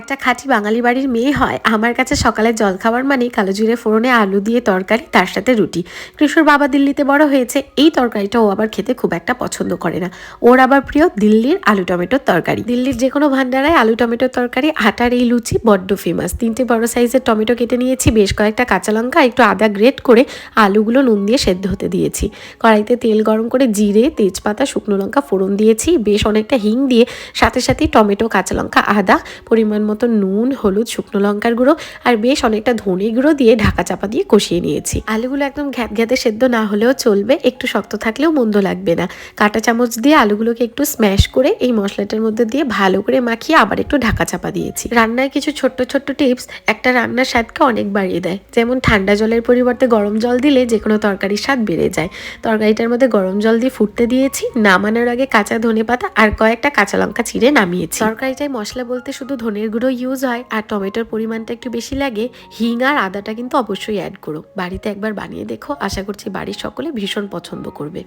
একটা খাঁটি বাঙালি বাড়ির মেয়ে হয়। আমার কাছে সকালে জল খাবার মানে কালো জিরে ফোড়নে আলু দিয়ে তরকারি, তার সাথে রুটি। কৃষ্ণর বাবা দিল্লিতে বড় হয়েছে, এই তরকারিটা ও আবার খেতে খুব একটা পছন্দ করে না। ওর আবার প্রিয় দিল্লির আলু টমেটোর তরকারি। দিল্লির যে কোনো ভান্ডারায় আলু টমেটোর তরকারি, আটার এই লুচি বড্ড ফেমাস তিনটে বড় সাইজের টমেটো কেটে নিয়েছি, বেশ কয়েকটা কাঁচা লঙ্কা, একটু আদা গ্রেট করে আলুগুলো নুন দিয়ে সেদ্ধ হতে দিয়েছি। কড়াইতে তেল গরম করে জিরে, তেজপাতা, শুকনো লঙ্কা ফোড়ন দিয়েছি, বেশ অনেকটা হিং দিয়ে সাথে সাথে টমেটো, কাঁচা লঙ্কা, আদা, পরিমাণ মতো নুন, হলুদ, শুকনো লঙ্কার গুঁড়ো আর বেশ অনেকটা ধনে গুঁড়ো দিয়ে ঢাকা চাপা দিয়ে কষিয়ে নিয়েছি। আলুগুলো একদম ঘ্যাত ঘ্যাতে সেদ্ধ না হলেও চলবে, একটু শক্ত থাকলেও মন্দ লাগবে না। কাটা চামচ দিয়ে আলুগুলোকে একটু স্ম্যাশ করে এই মশলাটার মধ্যে দিয়ে ভালো করে মাখিয়ে আবার একটু ঢাকা চাপা দিয়েছি। রান্নায় কিছু ছোট্ট ছোট্ট টিপস, একটা রান্নার স্বাদকে অনেক বাড়িয়ে দেয়। যেমন ঠান্ডা জলের পরিবর্তে গরম জল দিলে যে কোনো তরকারির স্বাদ বেড়ে যায়। তরকারিটার মধ্যে গরম জল দিয়ে ফুটতে দিয়েছি, নামানোর আগে কাঁচা ধনে পাতা আর কয়েকটা কাঁচা লঙ্কা চিড়ে নামিয়েছি। তরকারিটায় মশলা বলতে শুধু ধনের গুঁড়ো ইউজ হয় আর টমেটোর পরিমাণটা একটু বেশি লাগে, হিং আর আদাটা কিন্তু অবশ্যই অ্যাড করো। বাড়িতে একবার বানিয়ে দেখো, আশা করছি বাড়ির সকলে ভীষণ পছন্দ করবে।